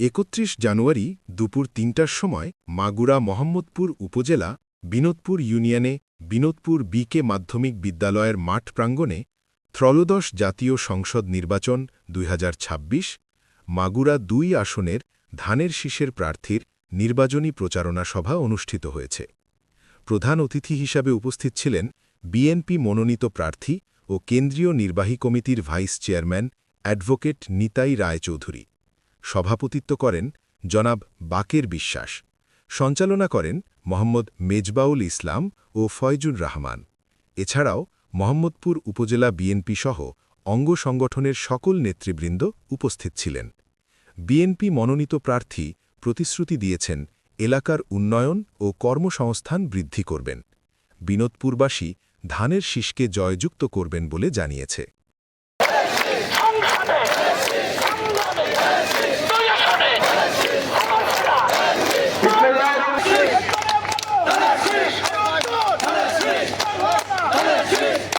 একত্রিশ জানুয়ারি দুপুর তিনটার সময় মাগুরা মোহাম্মদপুর উপজেলা, বিনোদপুর ইউনিয়নে বিনোদপুর বিকে মাধ্যমিক বিদ্যালয়ের মাঠ প্রাঙ্গণে ত্রয়োদশ জাতীয় সংসদ নির্বাচন ২০২৬ মাগুরা দুই আসনের ধানের শীষের প্রার্থীর নির্বাচনী প্রচারণা সভা অনুষ্ঠিত হয়েছে। প্রধান অতিথি হিসাবে উপস্থিত ছিলেন বিএনপি মনোনীত প্রার্থী ও কেন্দ্রীয় নির্বাহী কমিটির vice chairman advocate Nitai Raychaudhuri. সভাপতিত্ব করেন জনাব বাকের বিশ্বাস। সঞ্চালনা করেন মোহাম্মদ মেজবাউল ইসলাম ও ফয়জুর রহমান। এছাড়াও মোহাম্মদপুর উপজেলা বিএনপি সহ অঙ্গ সংগঠনের সকল নেতৃবৃন্দ উপস্থিত ছিলেন। বিএনপি মনোনীত প্রার্থী প্রতিশ্রুতি দিয়েছেন, এলাকার উন্নয়ন ও কর্মসংস্থান বৃদ্ধি করবেন। বিনোদপুরবাসী ধানের শীষকে জয়যুক্ত করবেন বলে জানিয়েছে।